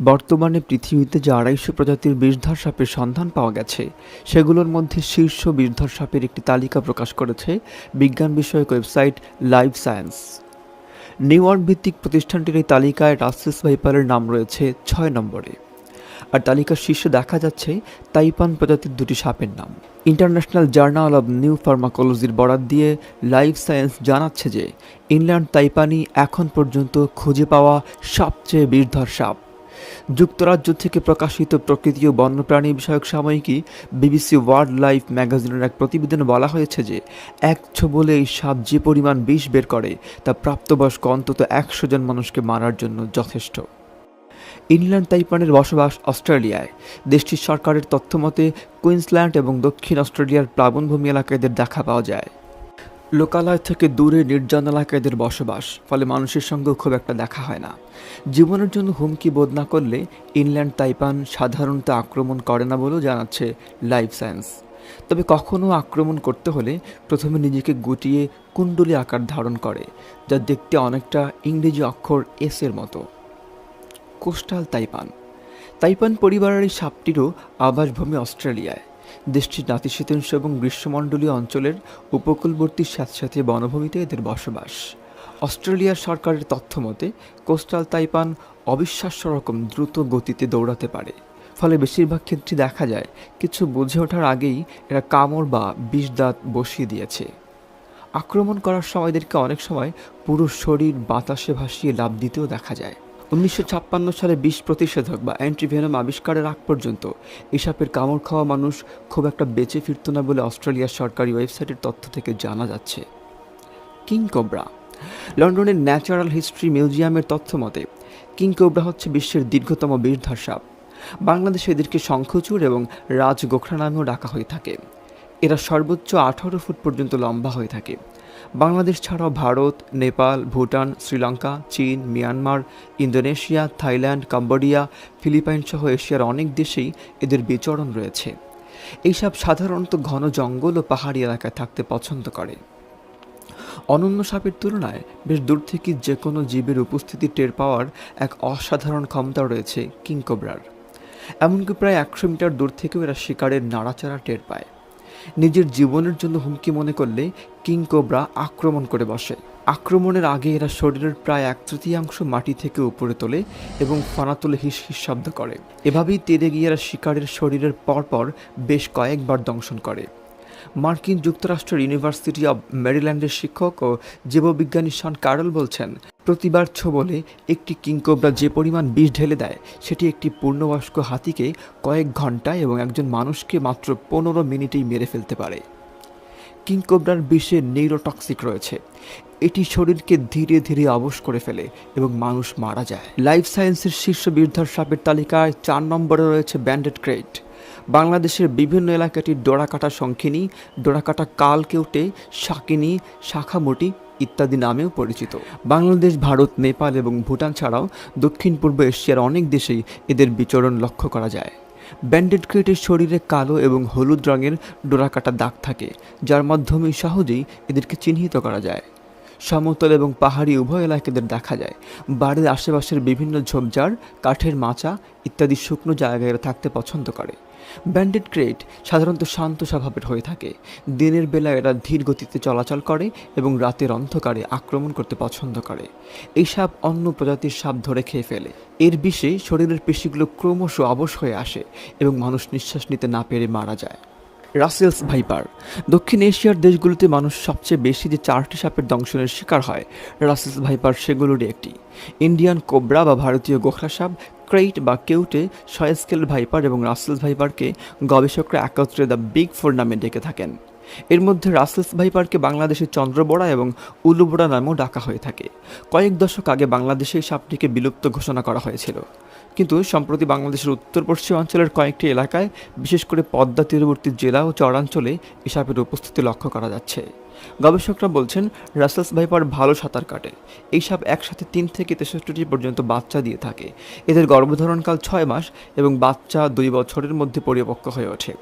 বর্তমানে পৃথিবীতে যে আড়াইশো প্রজাতির বিষধর সাপের সন্ধান পাওয়া গেছে, সেগুলোর মধ্যে শীর্ষ বিষধর সাপের একটি তালিকা প্রকাশ করেছে বিজ্ঞান বিষয়ক website live science. New York ভিত্তিক প্রতিষ্ঠানটির এই তালিকায় রাসেস ভাইপারের নাম রয়েছে ছয় নম্বরে। আর তালিকার শীর্ষে দেখা যাচ্ছে তাইপান প্রজাতির দুটি সাপের নাম। ইন্টারন্যাশনাল জার্নাল অব নিউ ফার্মাকোলজির বরাত দিয়ে লাইফ সায়েন্স জানাচ্ছে যে ইনল্যান্ড তাইপানি এখন পর্যন্ত খুঁজে পাওয়া সবচেয়ে বিষধর সাপ। যুক্তরাজ্য থেকে প্রকাশিত প্রকৃতি ও বন্যপ্রাণী বিষয়ক সাময়িকী বিবিসি ওয়ার্ল্ড লাইফ ম্যাগাজিনের এক প্রতিবেদনে বলা হয়েছে যে, এক ছোবলে এই সাপ যে পরিমাণ বিষ বের করে, তা প্রাপ্তবয়স্ক অন্তত একশো জন মানুষকে মারার জন্য যথেষ্ট। ইনল্যান্ড তাইপানের বসবাস অস্ট্রেলিয়ায়। দেশটির সরকারের তথ্যমতে, কুইন্সল্যান্ড এবং দক্ষিণ অস্ট্রেলিয়ার প্লাবনভূমি এলাকায় দেখা পাওয়া যায়। লোকালয় থেকে দূরে নির্জন এলাকায় এদের বসবাস, ফলে মানুষের সঙ্গেও খুব একটা দেখা হয় না। জীবনের জন্য হুমকি বোধ না করলে ইনল্যান্ড তাইপান সাধারণত আক্রমণ করে না বলেও জানাচ্ছে লাইফ সায়েন্স। তবে কখনও আক্রমণ করতে হলে প্রথমে নিজেকে গুটিয়ে কুণ্ডলী আকার ধারণ করে, যা দেখতে অনেকটা ইংরেজি অক্ষর এস এর মতো। কোস্টাল তাইপান। তাইপান পরিবারের এই সাপটিরও আবাসভূমি অস্ট্রেলিয়ায়। দেশটির নাতিশীতোষ্ণ এবং গ্রীষ্মমণ্ডলীয় অঞ্চলের উপকূলবর্তী স্যাঁতস্যাঁতে বনভূমিতে এদের বসবাস। অস্ট্রেলিয়ার সরকারের তথ্য মতে, কোস্টাল তাইপান অবিশ্বাস্য রকম দ্রুত গতিতে দৌড়াতে পারে। ফলে বেশিরভাগ ক্ষেত্রে দেখা যায়, কিছু বুঝে ওঠার আগেই এরা কামড় বা বিষ দাঁত বসিয়ে দিয়েছে। আক্রমণ করার সময় এদেরকে অনেক সময় পুরো শরীর বাতাসে ভাসিয়ে লাভ দিতেও দেখা যায়। উনিশশো ছাপ্পান্ন সালে বিষ প্রতিষেধক বা অ্যান্টিভেনম আবিষ্কারের আগ পর্যন্ত এই সাপের কামড় খাওয়া মানুষ খুব একটা বেঁচে ফিরত না বলে অস্ট্রেলিয়ার সরকারি ওয়েবসাইটের তথ্য থেকে জানা যাচ্ছে। কিং কোবরা, লন্ডনের ন্যাচারাল হিস্ট্রি মিউজিয়ামের তথ্য মতে, কিং কোবরা হচ্ছে বিশ্বের দীর্ঘতম বিষধর সাপ। বাংলাদেশে এদেরকে শঙ্খচূড় এবং রাজ গোখরা নামেও ডাকা হয়ে থাকে। এরা সর্বোচ্চ আঠারো ফুট পর্যন্ত লম্বা হয়ে থাকে। বাংলাদেশ ছাড়াও ভারত, নেপাল, ভুটান, শ্রীলঙ্কা, চীন, Myanmar, Indonesia, Thailand, Cambodia, Philippine সহ এশিয়ার অনেক দেশেই এদের বিচরণ রয়েছে। এইসব সাধারণত ঘন জঙ্গল ও পাহাড়ি এলাকায় থাকতে পছন্দ করে। অনন্য সাপের তুলনায় বেশ দূর থেকে যে কোনো জীবের উপস্থিতি টের পাওয়ার এক অসাধারণ ক্ষমতা রয়েছে কিংকোবরার এমনকি প্রায় একশো মিটার দূর থেকেও এরা শিকারের নাড়াচাড়া টের পায়। নিজের জীবনের জন্য হুমকি মনে করলে কিং কোবরা আক্রমণ করে বসে। আক্রমণের আগে এরা শরীরের প্রায় এক তৃতীয়াংশ মাটি থেকে উপরে তোলে এবং ফানা তুলে হিস হিস শব্দ করে। এভাবেই তেরে গিয়ে এরা শিকারের শরীরের পরপর বেশ কয়েকবার দংশন করে। মার্কিন যুক্তরাষ্ট্রের ইউনিভার্সিটি অব মেরিল্যান্ডের শিক্ষক ও জীববিজ্ঞানী শন কারল বলছেন প্রতিবার ছোবলে একটি কিংকোবরা যে পরিমাণ বিষ ঢেলে দেয়, সেটি একটি পূর্ণবয়স্ক হাতিকে কয়েক ঘন্টায় এবং একজন মানুষকে মাত্র পনেরো মিনিটেই মেরে ফেলতে পারে। কিংকোবরার বিষে নিউরোটক্সিক রয়েছে। এটি শরীরকে ধীরে ধীরে অবশ করে ফেলে এবং মানুষ মারা যায়। লাইফ সায়েন্সের শীর্ষ বীরধর সাপের তালিকায় চার নম্বরে রয়েছে ব্যান্ডেড ক্রেট। বাংলাদেশের বিভিন্ন এলাকাটির ডোরাকাটা শঙ্খিনী ডোরাকাটা কালকেউটে, শাকিনী, শাখামুটি ইত্যাদি নামেও পরিচিত। বাংলাদেশ, ভারত, নেপাল এবং ভুটান ছাড়াও দক্ষিণ পূর্ব এশিয়ার অনেক দেশেই এদের বিচরণ লক্ষ্য করা যায়। ব্যান্ডেড ক্রিটের শরীরে কালো এবং হলুদ রঙের ডোরাকাটা দাগ থাকে, যার মাধ্যমে সহজেই এদেরকে চিহ্নিত করা যায়। সমতল এবং পাহাড়ি উভয় এলাকায় এদের দেখা যায়। বাড়ির আশেপাশের বিভিন্ন ঝোপঝাড়, কাঠের মাচা ইত্যাদি শুকনো জায়গায় থাকতে পছন্দ করে। ব্যান্ডেড ক্রেট সাধারণত শান্ত স্বভাবের হয়ে থাকে। দিনের বেলা এরা ধীর গতিতে চলাচল করে এবং রাতের অন্ধকারে আক্রমণ করতে পছন্দ করে। এই সাপ অন্য প্রজাতির সাপ ধরে খেয়ে ফেলে। এর বিষে শরীরের পেশিগুলো ক্রমশ অবশ হয়ে আসে এবং মানুষ নিঃশ্বাস নিতে না পেরে মারা যায়। Russell's viper. দক্ষিণ এশিয়ার দেশগুলোতে মানুষ সবচেয়ে বেশি যে চারটি সাপের দংশনের শিকার হয়, রাসেলস ভাইপার সেগুলোরই একটি। ইন্ডিয়ান কোবরা বা ভারতীয় গোখরা সাপ, ক্রেইট বা কেউটে সয়েস্কেল ভাইপার এবং রাসেলস ভাইপারকে গবেষকরা একত্রে দ্য বিগ ফোর নামে ডেকে থাকেন। এর মধ্যে রাসেলস ভাইপারকে বাংলাদেশের চন্দ্রবোড়া এবং উলুবোড়া নামেও ডাকা হয়ে থাকে। কয়েক দশক আগে বাংলাদেশে এই সাপটিকে বিলুপ্ত ঘোষণা করা হয়েছিল। কিন্তু সম্প্রতি বাংলাদেশের উত্তর পশ্চিম অঞ্চলের কয়েকটি এলাকায়, বিশেষ করে পদ্মা তীরবর্তী জেলা ও চরাঞ্চলে এই সাপের উপস্থিতি লক্ষ্য করা যাচ্ছে। গবেষকরা বলছেন, রাসেলস ভাইপার ভালো সাঁতার কাটে। এই সাপ একসাথে তিন থেকে তেষট্টিটি পর্যন্ত বাচ্চা দিয়ে থাকে। এদের গর্ভধারণকাল ছয় মাস এবং বাচ্চা দুই বছরের মধ্যে পরিপক্ক হয়ে ওঠে।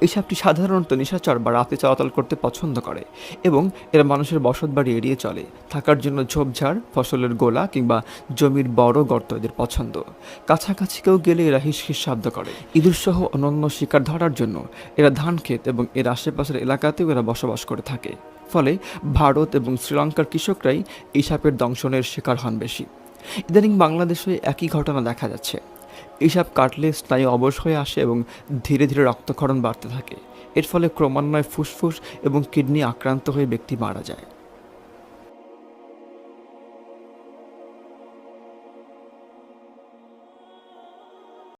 এই সাপটি সাধারণত নিশাচর বা রাতে চলাচল করতে পছন্দ করে এবং এরা মানুষের বসত বাড়ি এড়িয়ে চলে। থাকার জন্য ঝোপঝাড়, ফসলের গোলা কিংবা জমির বড় গর্ত এদের পছন্দ। কাছাকাছি কেউ গেলে এরা হিস হিস শব্দ করে। ইঁদুর সহ অন্যান্য শিকার ধরার জন্য এরা ধান ক্ষেত এবং এর আশেপাশের এলাকাতেও এরা বসবাস করে থাকে। ফলে ভারত এবং শ্রীলঙ্কার কৃষকরাই এই সাপের দংশনের শিকার হন বেশি। ইদানিং বাংলাদেশে একই ঘটনা দেখা যাচ্ছে। এই সাপ কাটলে স্নায়ু অবশ হয়ে আসে এবং ধীরে ধীরে রক্তক্ষরণ বাড়তে থাকে। এর ফলে ক্রমান্বয়ে ফুসফুস এবং কিডনি আক্রান্ত হয়ে ব্যক্তি মারা যায়।